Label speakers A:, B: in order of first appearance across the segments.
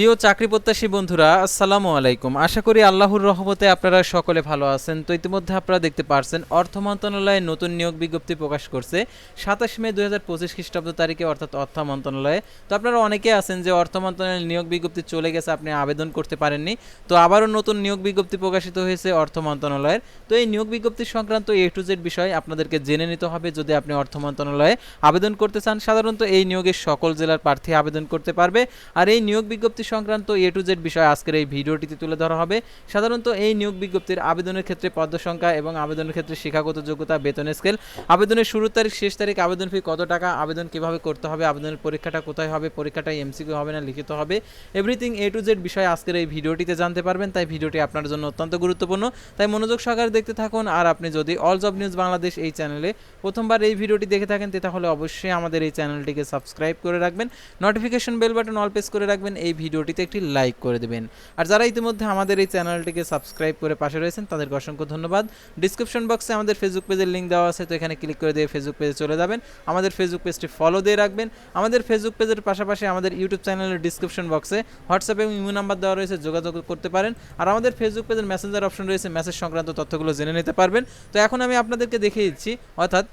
A: প্রিয় চাকরি প্রত্যাশী বন্ধুরা, আসসালামু আলাইকুম। আশা করি আল্লাহর রহমতে আপনারা সকলে ভালো আছেন। তো ইতিমধ্যে আপনারা দেখতে পারছেন, অর্থ মন্ত্রণালয়ে নতুন নিয়োগ বিজ্ঞপ্তি প্রকাশ করছে। সাতাশ মে দুই হাজার পঁচিশ খ্রিস্টাব্দ তারিখে, অর্থাৎ অর্থ মন্ত্রণালয়ে। তো আপনারা অনেকে আছেন যে অর্থ মন্ত্রণালয়ের নিয়োগ বিজ্ঞপ্তি চলে গেছে, আপনি আবেদন করতে পারেননি। তো আবারও নতুন নিয়োগ বিজ্ঞপ্তি প্রকাশিত হয়েছে অর্থ মন্ত্রণালয়ের। তো এই নিয়োগ বিজ্ঞপ্তি সংক্রান্ত এ টু জেড বিষয় আপনাদেরকে জেনে নিতে হবে। যদি আপনি অর্থ মন্ত্রণালয়ে আবেদন করতে চান, সাধারণত এই নিয়োগের সকল জেলার প্রার্থী আবেদন করতে পারবে। আর এই নিয়োগ বিজ্ঞপ্তি সংক্রান্ত এ টু জেড বিষয় আজকের এই ভিডিওটিতে তুলে ধরা হবে। সাধারণত এই নিয়োগ বিজ্ঞপ্তির আবেদনের ক্ষেত্রে পদ সংখ্যা এবং আবেদনের ক্ষেত্রে শিক্ষাগত যোগ্যতা, বেতন স্কেল আবেদনের শুরুর তারিখ, শেষ তারিখ, আবেদন ফি কত টাকা, আবেদন কীভাবে করতে হবে, আবেদনের পরীক্ষাটা কোথায় হবে, পরীক্ষাটা এমসিকিউ হবে না, লিখিত হবে। এভরিথিং এ টু জেড বিষয় আজকের এই ভিডিওটিতে জানতে পারবেন, তাই ভিডিওটি আপনার জন্য অত্যন্ত গুরুত্বপূর্ণ। তাই মনোযোগ সহকারে দেখতে থাকুন, আর আপনি যদি অল জব নিউজ বাংলাদেশ এই চ্যানেলে প্রথমবার এই ভিডিওটি দেখে থাকেন, তাহলে অবশ্যই আমাদের এই চ্যানেলটিকে সাবস্ক্রাইব করে রাখবেন। Notification bell button all press করে রাখবেন, এই ভিডিওটিতে একটি লাইক করে দেবেন। আর যারা ইতিমধ্যে আমাদের এই চ্যানেলটিকে সাবস্ক্রাইব করে পাশে রয়েছেন, তাদেরকে অসংখ্য ধন্যবাদ। ডিসক্রিপশন বক্সে আমাদের ফেসবুক পেজের লিঙ্ক দেওয়া আছে, তো এখানে ক্লিক করে দিয়ে ফেসবুক পেজে চলে যাবেন। আমাদের ফেসবুক পেজটি ফলো দিয়ে রাখবেন। আমাদের ফেসবুক পেজের পাশাপাশি আমাদের ইউটিউব চ্যানেলের ডিসক্রিপশন বক্সে হোয়াটসঅ্যাপ এবং ইমো নাম্বার দেওয়া রয়েছে, যোগাযোগ করতে পারেন। আর আমাদের ফেসবুক পেজের মেসেঞ্জার অপশন রয়েছে মেসেজ সংক্রান্ত তথ্যগুলো জেনে নিতে পারবেন। তো এখন আমি আপনাদেরকে দেখিয়ে দিচ্ছি, অর্থাৎ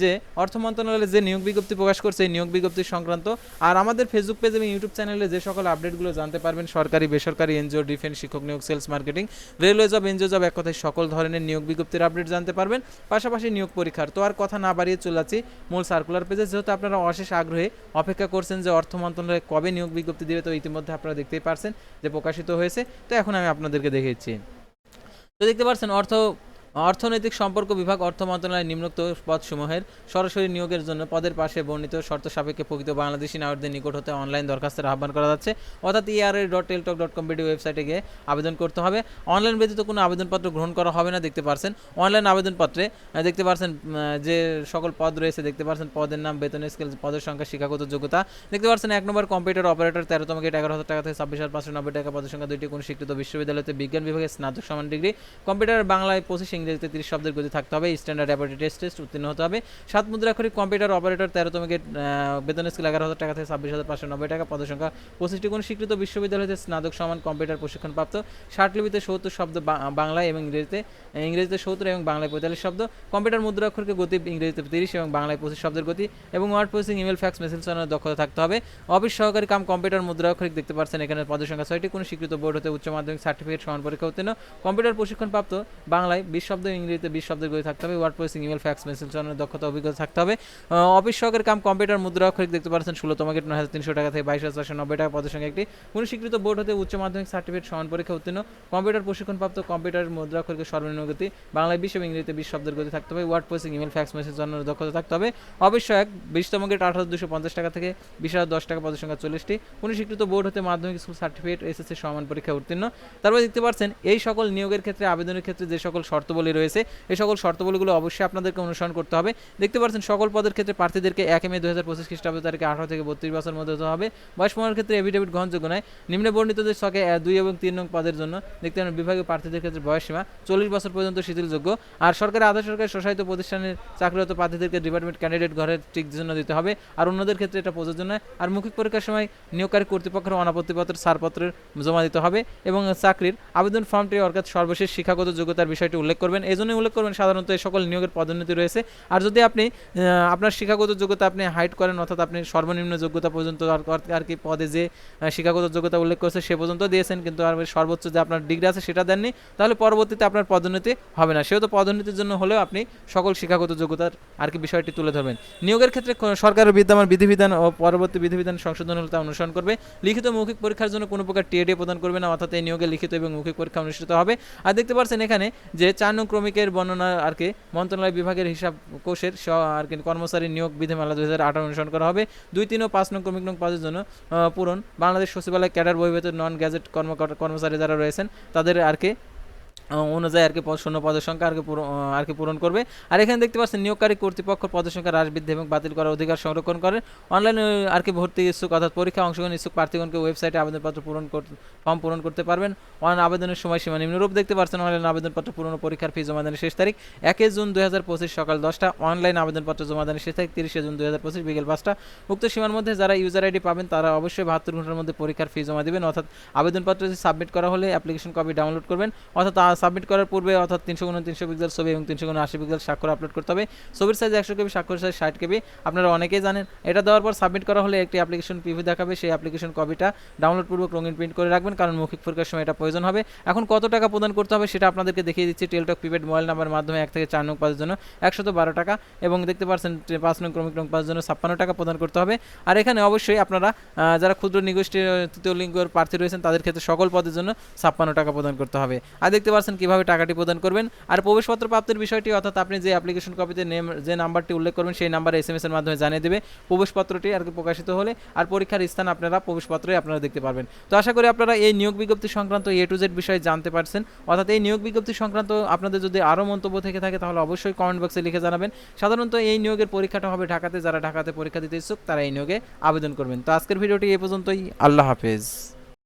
A: যে অর্থ মন্ত্রণালয়ে যে নিয়োগ বিজ্ঞপ্তি প্রকাশ করছে, এই নিয়োগ বিজ্ঞপ্তি সংক্রান্ত। আর আমাদের ফেসবুক পেজ এবং ইউটিউব চ্যানেলে যে সকল আপডেটগুলো জানতে পারবেন। সরকারি, বেসরকারি, এনজিও, ডিফেন্স, শিক্ষক নিয়োগ, sales marketing. Railway job NGO job এক কথায় সকল ধরনের নিয়োগ বিজ্ঞপ্তির আপডেট জানতে পারবেন। পাশাপাশি নিয়োগ পরীক্ষার। তো আর কথা না বাড়িয়ে চলে মূল সার্কুলার পেজে যেহেতু আপনারা অশেষ আগ্রহে অপেক্ষা করছেন যে অর্থ মন্ত্রণালয় কবে নিয়োগ বিজ্ঞপ্তি দেবে, তো ইতিমধ্যে আপনারা দেখতেই পারছেন যে প্রকাশিত হয়েছে। তো এখন আমি আপনাদেরকে দেখিয়েছি তো দেখতে পাচ্ছেন অর্থ অর্থনৈতিক সম্পর্ক বিভাগ অর্থ মন্ত্রণালয়ের নিম্নোক্ত পদসমূহের সরাসরি নিয়োগের জন্য পদের পাশে বর্ণিত শর্ত সাপেক্ষে প্রকৃত বাংলাদেশি নাগরিকদের নিকট হতে অনলাইন দরখাস্তের আহ্বান করা যাচ্ছে। অর্থাৎ ERA dot Teletalk dot com ওয়েবসাইটে গিয়ে আবেদন করতে হবে। অনলাইন ব্যতীত কোনো আবেদনপত্র গ্রহণ করা হবে না, দেখতে পারছেন। অনলাইন আবেদনপত্রে দেখতে পারছেন যে সকল পদ রয়েছে, দেখতে পারছেন পদের নাম, বেতন, স্কেল, পদের সংখ্যা, শিক্ষাগত যোগ্যতা। দেখতে পারছেন এক নম্বর কম্পিউটার অপারেটর, তেরোতম গেট এগারো হাজার টাকা থেকে ছাব্বিশ হাজার পাঁচশো নব্বই টাকা পদের সংখ্যা, দুইটি কোন স্বীকৃত বিশ্ববিদ্যালয়তে বিজ্ঞান বিভাগে স্নাতক সমান ডিগ্রি। কম্পিউটার বাংলায় পঁচিশ ইংরেজিতে তিরিশ শব্দের গতি থাকতে হবে স্ট্যান্ডার্ড অ্যাপারেটি টেস্ট টেস্ট উত্তীর্ণ হতে হবে। সাত মুদ্রাক্ষরিক কম্পিউটার অপারেটর তেরোতম গেট বেতন স্কেল এগারো হাজার টাকা থেকে ছাব্বিশ হাজার পাঁচশো নব্বই টাকা, পদের সংখ্যা পঁচিশটি। কোন স্বীকৃত বিশ্ববিদ্যালয়তে স্নাতক সমান কম্পিউটার প্রশিক্ষণপ্রাপ্ত ষাট লিপিতে সত্তর শব্দ বাংলায় এবং ইংরেজিতে ইংরেজিতে সত্তর এবং বাংলায় পঁয়তাল্লিশ শব্দ। কম্পিউটার মুদ্রাক্ষরকে গতি ইংরেজিতে তিরিশ এবং বাংলায় পঁচিশ শব্দের গতি এবং word processing email fax message চালানোর দক্ষতা থাকতে হবে। অফিস সহকারী কাম কম্পিউটার মুদ্রাক্ষরিক দেখতে পাচ্ছেন, এখানে পদের সংখ্যা ছয়টি। কোনো স্বীকৃত বোর্ড হতে উচ্চ মাধ্যমিক সার্টিফিকেট সমান পরীক্ষা উত্তীর্ণ। কম্পিউটার প্রশিক্ষণপ্রাপ্ত বাংলায় বিশ শব্দ, ইংরেজিতে বিশ শব্দের গতি থাকতে হবে word processing email fax message চালানোর দক্ষতা, অভিজ্ঞতা থাকতে হবে। অফিস সহকারী কাম কম্পিউটার মুদ্রাক্ষরিক দেখতে পাচ্ছেন ষোলোতম গেট নয় হাজার তিনশো টাকা থেকে বাইশ হাজার নব্বই টাকা পদের সংখ্যা একটি কোনো স্বীকৃত বোর্ড হতে উচ্চ মাধ্যমিক সার্টিফিকেট সমান পরীক্ষা উত্তীর্ণ। কম্পিউটার প্রশিক্ষণপ্রাপ্ত কম্পিউটার মুদ্রা মুদ্রাক্ষরিকের সর্বনিম্ন গতি, বাংলায় বিশ এবং ইংরেজিতে বিশ শব্দের গতি থাকতে হবে। Word processing email fax message জানানোর দক্ষতা থাকতে হবে। অবশ্যই এক বিশতম গেট আট হাজার দুশো পঞ্চাশ টাকা থেকে বিশ হাজার দশ টাকা পদের সংখ্যা চল্লিশটি কোনো স্বীকৃত বোর্ড হতে মাধ্যমিক স্কুল সার্টিফিকেট এসএসসি সমান পরীক্ষা উত্তীর্ণ। তারপর দেখতে পাচ্ছেন, এই সকল নিয়োগের ক্ষেত্রে, আবেদনের ক্ষেত্রে যে সকল শর্তবলী রয়েছে। এই সকল শর্তবলীগুলো অবশ্যই আপনাদেরকে অনুসরণ করতে হবে। দেখতে পাচ্ছেন সকল পদের ক্ষেত্রে প্রার্থীদেরকে এক মে দু হাজার পঁচিশ খ্রিস্টাব্দ তারিখে আঠারো থেকে বত্রিশ বছর মধ্যে হতে হবে। বয়স প্রমাণের ক্ষেত্রে এভিডেভিট গ্রহণযোগ্য নয়। নিম্নে বর্ণিতদের এক, দুই এবং তিন নং পদের জন্য দেখতে পাবেন বিভাগীয় প্রার্থীদের ক্ষেত্রে বয়স সীমা চল্লিশ বছর পর্যন্ত শিথিলযোগ্য। আর সরকারি আধা সরকারি স্বশাসিত প্রতিষ্ঠানের চাকরিরত প্রার্থীদেরকে ডিপার্টমেন্ট ক্যান্ডিডেট ঘরের ঠিক জন্য দিতে হবে। আর অন্যদের ক্ষেত্রে এটা প্রযোজ্য নয়। আর মৌখিক পরীক্ষার সময় নিয়োগকারী কর্তৃপক্ষের অনাপত্তিপত্র ছাড়পত্রের জমা দিতে হবে এবং চাকরির আবেদন ফর্মটি অর্থাৎ সর্বশেষ শিক্ষাগত যোগ্যতার বিষয়টি উল্লেখ করবেন এই জন্যই উল্লেখ করবেন সাধারণত এই সকল নিয়োগের পদোন্নতি রয়েছে। আর যদি আপনি আপনার শিক্ষাগত যোগ্যতা আপনি হাইট করেন, অর্থাৎ আপনি সর্বনিম্ন যোগ্যতা পর্যন্ত আর- কি পদে যে শিক্ষাগত যোগ্যতা উল্লেখ করছে সে পর্যন্ত দিয়েছেন, কিন্তু আর সর্বোচ্চ যে আপনার ডিগ্রি আছে সেটা দেননি, তাহলে পরবর্তীতে আপনার পদোন্নতি হবে না। সেহেতু পদোন্নতির জন্য হলেও আপনি সকল শিক্ষাগত যোগ্যতার আর কি বিষয়টি তুলে ধরবেন। নিয়োগের ক্ষেত্রে সরকারের বিদ্যমান বিধিবিধান ও পরবর্তী বিধিবিধান সংশোধন হলে তা অনুসরণ করবে। লিখিত মৌখিক পরীক্ষার জন্য কোনো প্রকার টিএডি প্রদান করবে না, অর্থাৎ এই নিয়োগে লিখিত এবং মৌখিক পরীক্ষা অনুষ্ঠিত হবে। আর দেখতে পাচ্ছেন এখানে যে চার নং ক্রমিকের বর্ণনা আর কি, মন্ত্রণালয় বিভাগের হিসাব কোষের আর কি কর্মচারী নিয়োগ বিধিমালা দুই হাজার আঠারো অনুসরণ করা হবে। দুই, তিন ও পাঁচ নং ক্রমিক নং পদের জন্য পূরণ। বাংলাদেশ সচিবালয় ক্যাডার বহির্ভূত নন গ্যাজেট কর্মকর্তা কর্মচারী যারা রয়েছেন, তাদের আর কি অনুযায়ী আর কি শূন্য পদের সংখ্যা আর কি আর কি পূরণ করবে। আর এখানে দেখতে পাচ্ছেন, নিয়োগকারী কর্তৃপক্ষ পদের সংখ্যা হ্রাস বৃদ্ধি এবং বাতিল করার অধিকার সংরক্ষণ করে। অনলাইনে আর কি ভর্তি ইচ্ছুক অর্থাৎ পরীক্ষা অংশগ্রহণ ইচ্ছুক প্রার্থীগণকে ওয়েবসাইটে আবেদনপত্র পূরণ ফর্ম পূরণ করতে পারবেন। অনলাইন আবেদনের সময়সীমা নিম্নরূপ দেখতে পাচ্ছেন অনলাইন আবেদনপত্র পূরণ পরীক্ষার ফি জমা দানের শেষ তারিখ একই জুন দুই হাজার পঁচিশ সকাল দশটা। অনলাইন আবেদনপত্র জমা দানের শেষ তারিখ তিরিশে জুন দুই হাজার পঁচিশ বিকেল পাঁচটা। উক্ত সীমার মধ্যে যারা ইউজার আইডি পাবেন, তারা অবশ্যই বাহাত্তর ঘণ্টার মধ্যে পরীক্ষার ফি জমা দেবেন। অর্থাৎ আবেদনপত্র সাবমিট করা হলে অ্যাপ্লিকেশন কপি ডাউনলোড করবেন। অর্থাৎ সাবমিট করার পূর্বে অর্থাৎ তিনশো গুণ তিনশো পিক্সেল ছবি এবং তিনশো গুণ আশি পিক্সেল স্বাক্ষর আপলোড করতে হবে। ছবির সাইজ একশো কেবি, স্বাক্ষর সাইজ ষাট কেবি। আপনারা অনেকেই জানেন, এটা দেওয়ার পর সাবমিট করা হলে একটি অ্যাপ্লিকেশন পিভি দেখাবে। সেই অ্যাপ্লিকেশন কপিটা ডাউনলোড পূর্বক রঙিন প্রিন্ট করে রাখবেন, কারণ মৌখিক পরীক্ষার সময় এটা প্রয়োজন হবে। এখন কত টাকা প্রদান করতে হবে সেটা আপনাদেরকে দেখিয়ে দিচ্ছি। টেলটক প্রিপেড মোবাইল নাম্বার মাধ্যমে এক থেকে চার নং পাঁচের জন্য একশত বারো টাকা এবং দেখতে পাচ্ছেন পাঁচ নং ক্রমিক নং পাঁচের জন্য ছাপ্পান্ন টাকা প্রদান করতে হবে। আর এখানে অবশ্যই আপনারা যারা ক্ষুদ্র নিগোষ্ঠী, তৃতীয় লিঙ্গের প্রার্থী রয়েছেন, তাদের ক্ষেত্রে সকল পদের জন্য ছাপ্পান্ন টাকা প্রদান করতে হবে। আর দেখতে পাচ্ছেন কীভাবে টাকাটি প্রদান করবেন? আর প্রবেশপত্র প্রাপ্তির বিষয়টি, অর্থাৎ আপনি যে অ্যাপ্লিকেশন কপিতে নেম যে নাম্বারটি উল্লেখ করবেন, সেই নাম্বারে এস এম এর মাধ্যমে জানিয়ে দেবে। প্রবেশপত্রটি আর কি প্রকাশিত হলে আর পরীক্ষার স্থান আপনারা প্রবেশপত্রে আপনারা দেখতে পারবেন। তো আশা করি আপনারা এই নিয়োগ বিজ্ঞপ্তি সংক্রান্ত এ টু জেড বিষয়ে জানতে পারছেন। অর্থাৎ এই নিয়োগ বিজ্ঞপ্তি সংক্রান্ত আপনাদের যদি আরও মন্তব্য থেকে থাকে, তাহলে অবশ্যই কমেন্ট বক্সে লিখে জানাবেন। সাধারণত এই নিয়োগের পরীক্ষাটা হবে ঢাকাতে। যারা ঢাকাতে পরীক্ষা দিতে ইচ্ছুক, তারা এই নিয়োগে আবেদন করবেন। তো আজকের ভিডিওটি এই পর্যন্তই। আল্লাহ হাফেজ।